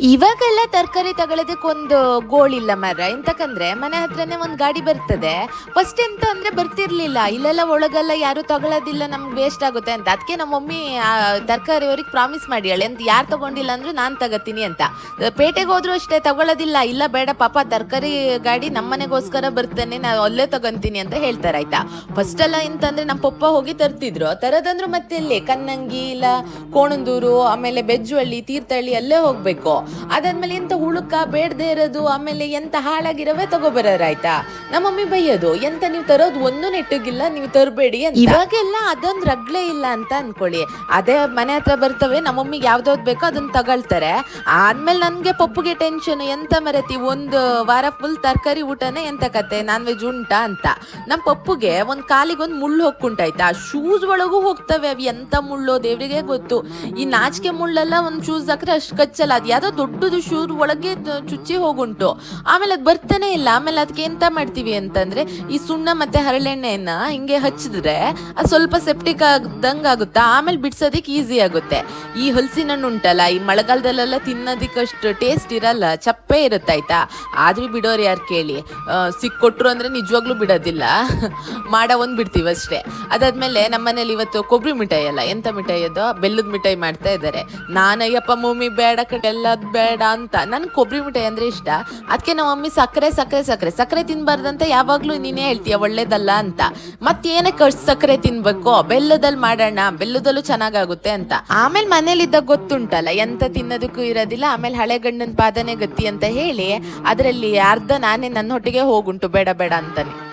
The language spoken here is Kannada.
ಇವಾಗೆಲ್ಲ ತರಕಾರಿ ತಗೊಳ್ಳೋದಕ್ಕೆ ಒಂದು ಗೋಳಿಲ್ಲ ಮರ ಎಂತಕಂದ್ರೆ ಮನೆ ಹತ್ರನೇ ಒಂದು ಗಾಡಿ ಬರ್ತದೆ. ಫಸ್ಟ್ ಎಂತ ಅಂದ್ರೆ ಬರ್ತಿರ್ಲಿಲ್ಲ. ಇಲ್ಲೆಲ್ಲ ಒಳಗೆಲ್ಲ ಯಾರು ತಗೊಳ್ಳೋದಿಲ್ಲ ನಮ್ಗೆ ವೇಸ್ಟ್ ಆಗುತ್ತೆ ಅಂತ. ಅದಕ್ಕೆ ನಮ್ಮ ಮಮ್ಮಿ ತರಕಾರಿ ಅವ್ರಿಗೆ ಪ್ರಾಮಿಸ್ ಮಾಡಿ ಹೇಳಿ ಅಂತ ಯಾರು ತಗೊಂಡಿಲ್ಲ ಅಂದ್ರೆ ನಾನು ತಗೋತೀನಿ ಅಂತ. ಪೇಟೆಗೆ ಹೋದ್ರು ಅಷ್ಟೇ ತಗೊಳ್ಳೋದಿಲ್ಲ ಇಲ್ಲ ಬೇಡ, ಪಾಪ ತರಕಾರಿ ಗಾಡಿ ನಮ್ಮ ಮನೆಗೋಸ್ಕರ ಬರ್ತಾನೆ, ನಾನು ಅಲ್ಲೇ ತಗೊಂತೀನಿ ಅಂತ ಹೇಳ್ತಾರೆ, ಆಯ್ತಾ? ಫಸ್ಟ್ ಎಲ್ಲ ಎಂತಂದ್ರೆ ನಮ್ಮ ಪಪ್ಪ ಹೋಗಿ ತರ್ತಿದ್ರು. ತರೋದಂದ್ರೆ ಮತ್ತೆ ಇಲ್ಲಿ ಕನ್ನಂಗಿ, ಇಲ್ಲ, ಕೋಣಂದೂರು, ಆಮೇಲೆ ಬೆಜ್ಜುಹಳ್ಳಿ, ತೀರ್ಥಹಳ್ಳಿ ಅಲ್ಲೇ ಹೋಗ್ಬೇಕು. ಅದಾದ್ಮೇಲೆ ಎಂತ ಹುಳುಕ ಬೇಡದೆ ಇರೋದು, ಆಮೇಲೆ ಎಂತ ಹಾಳಾಗಿರವೇ ತಗೋಬರೋರು ಆಯ್ತಾ? ನಮ್ಮ ಮಮ್ಮಿ ಬೈಯೋದು, ಎಂತ ನೀವು ತರೋದು ಒಂದು ನೆಟ್ಟಗಿಲ್ಲ, ನೀವು ತರಬೇಡಿ ಅಂತ. ಇವಾಗೆಲ್ಲ ಅದೊಂದು ರಗ್ಲೇ ಇಲ್ಲ ಅಂತ ಅನ್ಕೊಳ್ಳಿ. ಅದೇ ಮನೆ ಹತ್ರ ಬರ್ತವೆ, ನಮ್ಮ ಮಮ್ಮಿಗೆ ಯಾವ್ದಾವ್ದು ಬೇಕೋ ಅದನ್ನ ತಗೊಳ್ತಾರೆ. ಆದ್ಮೇಲೆ ನನಗೆ ಪಪ್ಪುಗೆ ಟೆನ್ಷನ್ ಎಂತ ಮರತಿ, ಒಂದು ವಾರ ಫುಲ್ ತರಕಾರಿ ಊಟನೇ ಎಂತ ಕತೆ ನಾನ್ ವೆಜ್ ಉಂಟಾ ಅಂತ. ನಮ್ಮ ಪಪ್ಪುಗೆ ಒಂದ್ ಕಾಲಿಗೆ ಒಂದ್ ಮುಳ್ಳು ಹೋಗ್ಕುಂಟಾಯ್ತಾ ಶೂಸ್ ಒಳಗೂ ಹೋಗ್ತವೆ, ಅವ್ ಎಂತ ಮುಳ್ಳು ದೇವರಿಗೆ ಗೊತ್ತು. ಈ ನಾಚಿಕೆ ಮುಳ್ಳೆಲ್ಲ, ಒಂದ್ ಶೂಸ್ ಹಾಕ್ರೆ ಅಷ್ಟು ಕಚ್ಚಲ್ಲ ಅದು ಯಾವ್ದೋ ದೊಡ್ಡದು ಶೂರ್ ಒಳಗೆ ಚುಚ್ಚಿ ಹೋಗುಂಟು. ಆಮೇಲೆ ಅದು ಬರ್ತಾನೆ ಇಲ್ಲ. ಆಮೇಲೆ ಅದಕ್ಕೆ ಎಂತ ಮಾಡ್ತೀವಿ ಅಂತಂದ್ರೆ ಈ ಸುಣ್ಣ ಮತ್ತೆ ಹರಳೆಣ್ಣೆಯನ್ನ ಹಿಂಗೆ ಹಚ್ಚಿದ್ರೆ ಅದು ಸ್ವಲ್ಪ ಸೆಪ್ಟಿಕ್ ಆಗದಂಗ ಆಗುತ್ತಾ? ಆಮೇಲೆ ಬಿಡ್ಸೋದಕ್ಕೆ ಈಸಿ ಆಗುತ್ತೆ. ಈ ಹಲಸಿನ ಹಣ್ಣು ಉಂಟಲ್ಲ, ಈ ಮಳೆಗಾಲದಲ್ಲೆಲ್ಲ ತಿನ್ನೋದಕ್ಕೆ ಅಷ್ಟು ಟೇಸ್ಟ್ ಇರಲ್ಲ, ಚಪ್ಪೆ ಇರುತ್ತೆ ಆಯ್ತಾ? ಆದ್ರೂ ಬಿಡೋರು ಯಾರು ಕೇಳಿ? ಸಿಕ್ಕೊಟ್ರು ಅಂದ್ರೆ ನಿಜವಾಗ್ಲೂ ಬಿಡೋದಿಲ್ಲ. ಮಾಡ ಒಂದು ಬಿಡ್ತೀವಿ ಅಷ್ಟೇ. ಅದಾದ್ಮೇಲೆ ನಮ್ಮನೇಲಿ ಇವತ್ತು ಕೊಬ್ಬರಿ ಮಿಠಾಯಿ ಅಲ್ಲ, ಎಂತ ಮಿಠಾಯಿ ಅದು? ಬೆಲ್ಲದ ಮಿಠಾಯಿ ಮಾಡ್ತಾ ಇದ್ದಾರೆ ನಾನಯ್ಯಪ್ಪ, ಮಮ್ಮಿ, ಬೇಡ ಕಡೆ ಎಲ್ಲದ್ ಬೇಡ ಅಂತ. ನನ್ಗೆ ಕೊಬ್ಬರಿ ಮಿಠಾಯಿ ಅಂದ್ರೆ ಇಷ್ಟ. ಅದಕ್ಕೆ ನಮ್ಮ ಮಮ್ಮಿ ಸಕ್ಕರೆ ಸಕ್ಕರೆ ಸಕ್ಕರೆ. ಸಕ್ಕರೆ ತಿನ್ಬಾರ್ದಂತ ಯಾವಾಗ್ಲೂ ನೀನೇ ಹೇಳ್ತೀಯ ಒಳ್ಳೇದಲ್ಲ ಅಂತ. ಮತ್ತೇನಕ್ಕೆ ಕಷ್ಟ ಸಕ್ಕರೆ ತಿನ್ಬೇಕು ಬೆಲ್ಲದಲ್ಲಿ ಮಾಡೋಣ, ಬೆಲ್ಲದಲ್ಲೂ ಚೆನ್ನಾಗಾಗುತ್ತೆ ಅಂತ. ಆಮೇಲೆ ಮನೇಲಿದ್ದಾಗ ಗೊತ್ತುಂಟಲ್ಲ, ಎಂತ ತಿನ್ನೋದಕ್ಕೂ ಇರೋದಿಲ್ಲ, ಆಮೇಲೆ ಹಳೆ ಗಂಡನ ಪಾದನೆ ಗತಿ ಅಂತ ಹೇಳಿ, ಅದರಲ್ಲಿ ಅರ್ಧ ನಾನೇ ನನ್ನ ಹೊಟ್ಟಿಗೆ ಹೋಗುಂಟು, ಬೇಡ ಬೇಡ ಅಂತಾನೆ.